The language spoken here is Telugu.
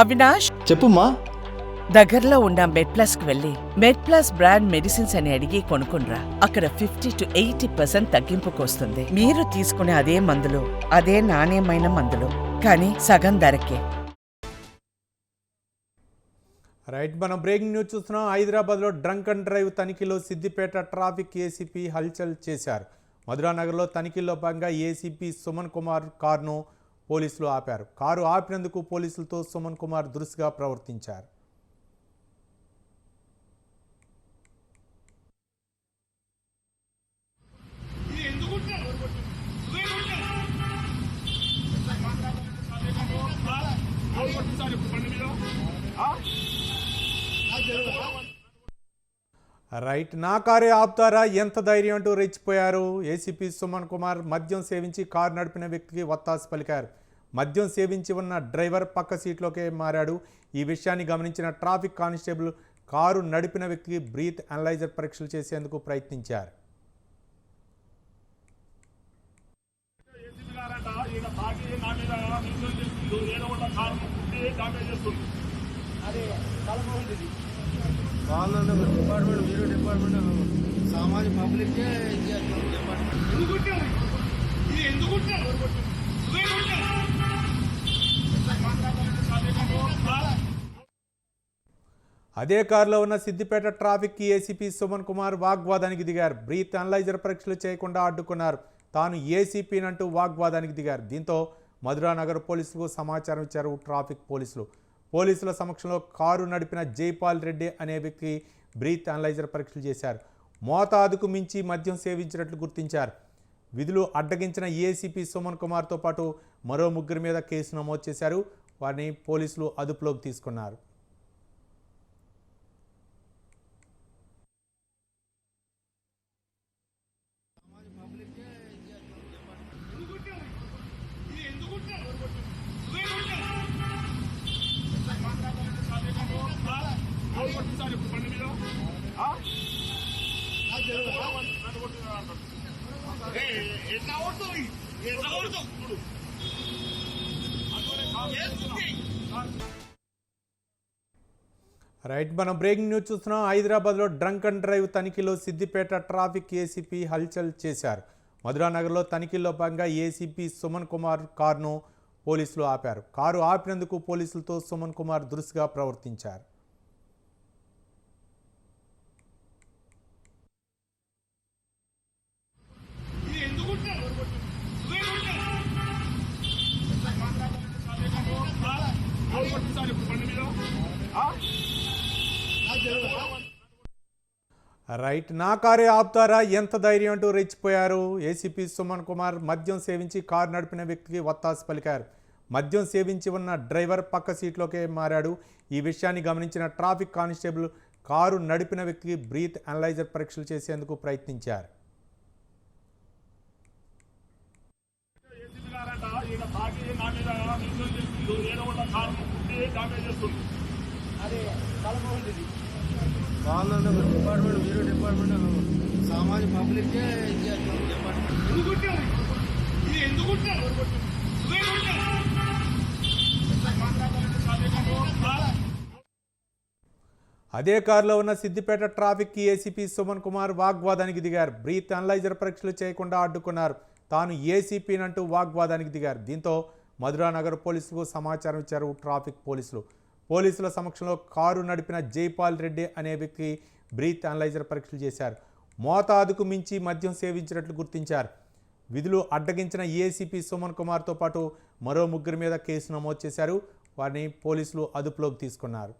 అవినాష్? చెప్పుమా దగ్గరలో ఉన్న మెడ్ ప్లస్కు వెళ్ళి మెడ్ ప్లస్ బ్రాండ్ మెడిసిన్స్ అని అడిగి కొనుక్కునరా అక్కడ ఫిఫ్టీ టు ఎయిటీ పర్సెంట్ తగ్గింపుకు వస్తుంది మీరు తీసుకునే అదే మందులు అదే నాణ్యమైన మందులు కానీ సగం ధరకే. రైట్ మనం బ్రేకింగ్ న్యూస్ చూస్తున్నాం. హైదరాబాద్లో డ్రంక్ అండ్ డ్రైవ్ తనిఖీలో సిద్దిపేట ట్రాఫిక్ ఏసీపీ హల్చల్ చేశారు. మధురానగర్లో తనిఖీల్లో భాగంగా ఏసీపీ సుమన్ కుమార్ కారును పోలీసులు ఆపారు. కారు ఆపినందుకు పోలీసులతో సుమన్ కుమార్ దురుసుగా ప్రవర్తించారు. రైట్ నా కారే ఆపుతారా? ఎంత ధైర్యం అంటూ రెచ్చిపోయారు? ఏసీపీ సుమన్ కుమార్ మద్యం సేవించి కారు నడిపిన వ్యక్తికి వత్తాసు పలికారు. మద్యం సేవించి ఉన్న డ్రైవర్ పక్క సీట్లోకే మారాడు. ఈ విషయాన్ని గమనించిన ట్రాఫిక్ కానిస్టేబుల్ కారు నడిపిన వ్యక్తికి బ్రీత్ అనలైజర్ పరీక్షలు చేసేందుకు ప్రయత్నించారు. ఏసీబీగారంట ఈయన డిపార్ట్మెంట్ మీరు డిపార్ట్మెంట్ సామాజిక పబ్లిక్ అదే కారులో ఉన్న సిద్దిపేట ట్రాఫిక్ ఏసీపీ సుమన్ కుమార్ వాగ్వాదానికి దిగారు. బ్రీత్ అనలైజర్ పరీక్షలు చేయకుండా అడ్డుకున్నారు. తాను ఏసీపీనంటూ వాగ్వాదానికి దిగారు. దీంతో మధురానగర్ పోలీసులకు సమాచారం ఇచ్చారు ట్రాఫిక్ పోలీసులు. పోలీసుల సమక్షంలో కారు నడిపిన జైపాల్ రెడ్డి అనే వ్యక్తి బ్రీత్ అనలైజర్ పరీక్షలు చేశారు. మోతాదుకు మించి మద్యం సేవించినట్లు గుర్తించారు. విధులు అడ్డగించిన ఏసీపీ సుమన్ కుమార్తో పాటు మరో ముగ్గురి మీద కేసు నమోదు చేశారు. వారిని పోలీసులు అదుపులోకి తీసుకున్నారు. ఎందుకు ఎందుకుంటారు నువ్వేంటున్నావు? ఎవరు కొట్టించారు ఇప్పుడు బండి మీద? ఆ? నన్ను కొట్టినారు అంటారు. ఏయ్, ఎట్లా కొడుతుంది ఎట్లా కొడుతుంది ఇప్పుడు రైట్ మనం బ్రేకింగ్ న్యూస్ చూస్తున్నాం. హైదరాబాద్లో డ్రంక్ అండ్ డ్రైవ్ తనిఖీలో సిద్దిపేట ట్రాఫిక్ ఏసీపీ హల్చల్ చేశారు. మధురానగర్లో తనిఖీల్లో భాగంగా ఏసీపీ సుమన్ కుమార్ కారును పోలీసులు ఆపారు. కారు ఆపినందుకు పోలీసులతో సుమన్ కుమార్ దురుసుగా ప్రవర్తించారు ఇది ఎందుకుంటారు నువ్వేంటున్నావు? ఇప్పుడు బండి మీద? రైట్ నా కారే ఆపుతారా ఎంత ధైర్యం అంటూ రెచ్చిపోయారు? ఏసీపీ సుమన్ కుమార్ మద్యం సేవించి కారు నడిపిన వ్యక్తికి వత్తాసు పలికారు. మద్యం సేవించి ఉన్న డ్రైవర్ పక్క సీట్లోకే మారాడు. ఈ విషయాన్ని గమనించిన ట్రాఫిక్ కానిస్టేబుల్ కారు నడిపిన వ్యక్తికి బ్రీత్ అనలైజర్ పరీక్షలు చేసేందుకు ప్రయత్నించారు. ఈయన తాగి నా మీద చేస్తుండు డిపార్ట్మెంట్ మీరు డిపార్ట్మెంట్ సామాజిక పబ్లిక్ ఎందుకుంటారు ఇది ఎందుకుంటారు అదే కారులో ఉన్న సిద్దిపేట ట్రాఫిక్ ఏసీపీ సుమన్ కుమార్ వాగ్వాదానికి దిగారు. బ్రీత్ అనలైజర్ పరీక్షలు చేయకుండా అడ్డుకున్నారు. తాను ఏసీపీనంటూ వాగ్వాదానికి దిగారు. దీంతో మధురానగర్ పోలీసులకు సమాచారం ఇచ్చారు ట్రాఫిక్ పోలీసులు. పోలీసుల సమక్షంలో కారు నడిపిన జైపాల్ రెడ్డి అనే వ్యక్తి బ్రీత్ అనలైజర్ పరీక్షలు చేశారు. మోతాదుకు మించి మద్యం సేవించినట్లు గుర్తించారు. విధులు అడ్డగించిన ఏసీపీ సుమన్ కుమార్తో పాటు మరో ముగ్గురి మీద కేసు నమోదు చేశారు. వారిని పోలీసులు అదుపులోకి తీసుకున్నారు.